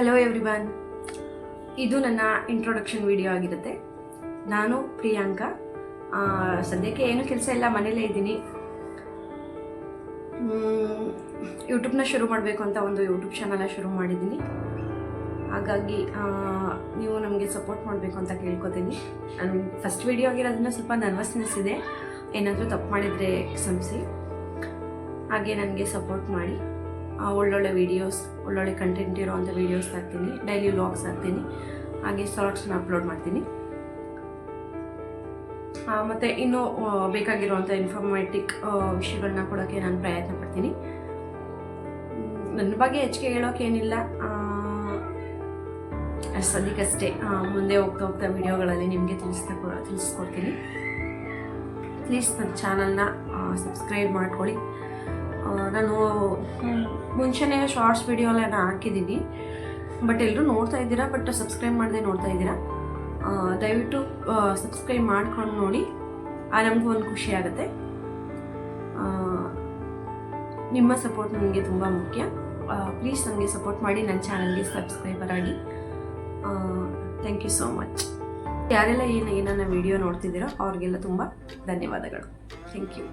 Hello everyone ಇದು ನನ್ನ introduction video ಆಗಿರುತ್ತೆ. ನಾನು ಪ್ರಿಯಾಂಕಾ. ಸದ್ಯಕ್ಕೆ ಏನು ಕೆಲಸ ಇಲ್ಲ, ಮನೇಲೇ ಇದ್ದೀನಿ. ಯೂಟ್ಯೂಬ್ನ ಶುರು ಮಾಡಬೇಕು ಅಂತ ಒಂದು ಯೂಟ್ಯೂಬ್ ಚಾನಲ್ನ ಶುರು ಮಾಡಿದ್ದೀನಿ. ಹಾಗಾಗಿ ನೀವು ನಮಗೆ ಸಪೋರ್ಟ್ ಮಾಡಬೇಕು ಅಂತ ಕೇಳ್ಕೊತೀನಿ. ನಾನು ಫಸ್ಟ್ ವಿಡಿಯೋ ಆಗಿರೋದನ್ನ ಸ್ವಲ್ಪ ನರ್ವಸ್ನೆಸ್ ಇದೆ. ಏನಾದರೂ ತಪ್ಪು ಮಾಡಿದರೆ ಕ್ಷಮಿಸಿ. ಹಾಗೆ ನನಗೆ ಸಪೋರ್ಟ್ ಮಾಡಿ. ಒಳ್ಳೊಳ್ಳೆ ವೀಡಿಯೋಸ್ ಒಳ್ಳೊಳ್ಳೆ ಕಂಟೆಂಟ್ ಇರೋವಂಥ ವೀಡಿಯೋಸ್ ಹಾಕ್ತೀನಿ. ಡೈಲಿ ವ್ಲಾಗ್ಸ್ ಹಾಕ್ತೀನಿ. ಹಾಗೆ ಶಾರ್ಟ್ಸ್ನ ಅಪ್ಲೋಡ್ ಮಾಡ್ತೀನಿ. ಮತ್ತು ಇನ್ನೂ ಬೇಕಾಗಿರುವಂಥ ಇನ್ಫಾರ್ಮೇಟಿಕ್ ವಿಷಯಗಳನ್ನ ಕೊಡೋಕ್ಕೆ ನಾನು ಪ್ರಯತ್ನ ಪಡ್ತೀನಿ. ನನ್ನ ಬಗ್ಗೆ ಹೆಚ್ಚಿಗೆ ಹೇಳೋಕ್ಕೇನಿಲ್ಲ ಸದ್ಯಕ್ಕಷ್ಟೇ ಮುಂದೆ ಹೋಗ್ತಾ ಹೋಗ್ತಾ ವಿಡಿಯೋಗಳಲ್ಲಿ ನಿಮಗೆ ತಿಳಿಸ್ತಾ ತಿಳಿಸ್ಕೊಡ್ತೀನಿ. ಪ್ಲೀಸ್ ನನ್ನ ಚಾನಲ್ನ ಸಬ್ಸ್ಕ್ರೈಬ್ ಮಾಡ್ಕೊಳ್ಳಿ. ನಾನು ಮುಂಚೆನೇ ಶಾರ್ಟ್ಸ್ ವಿಡಿಯೋ ಎಲ್ಲ ಹಾಕಿದ್ದೀನಿ. ಬಟ್ ಎಲ್ಲರೂ ನೋಡ್ತಾ ಇದ್ದೀರಾ? ಬಟ್ ಸಬ್ಸ್ಕ್ರೈಬ್ ಮಾಡದೆ ನೋಡ್ತಾ ಇದ್ದೀರಾ? ದಯವಿಟ್ಟು ಸಬ್ಸ್ಕ್ರೈಬ್ ಮಾಡ್ಕೊಂಡು ನೋಡಿ. ಆ ನಮಗೂ ಒಂದು ಖುಷಿ ಆಗುತ್ತೆ. ನಿಮ್ಮ ಸಪೋರ್ಟ್ ನನಗೆ ತುಂಬ ಮುಖ್ಯ. ಪ್ಲೀಸ್ ನನಗೆ ಸಪೋರ್ಟ್ ಮಾಡಿ. ನನ್ನ ಚಾನಲ್ಗೆ ಸಬ್ಸ್ಕ್ರೈಬರ್ ಆಗಿ. ಥ್ಯಾಂಕ್ ಯು ಸೋ ಮಚ್ ಯಾರೆಲ್ಲ ಏನು ಏನನ್ನ ವಿಡಿಯೋ ನೋಡ್ತಿದ್ದೀರೋ, ಅವ್ರಿಗೆಲ್ಲ ತುಂಬ ಧನ್ಯವಾದಗಳು. Thank you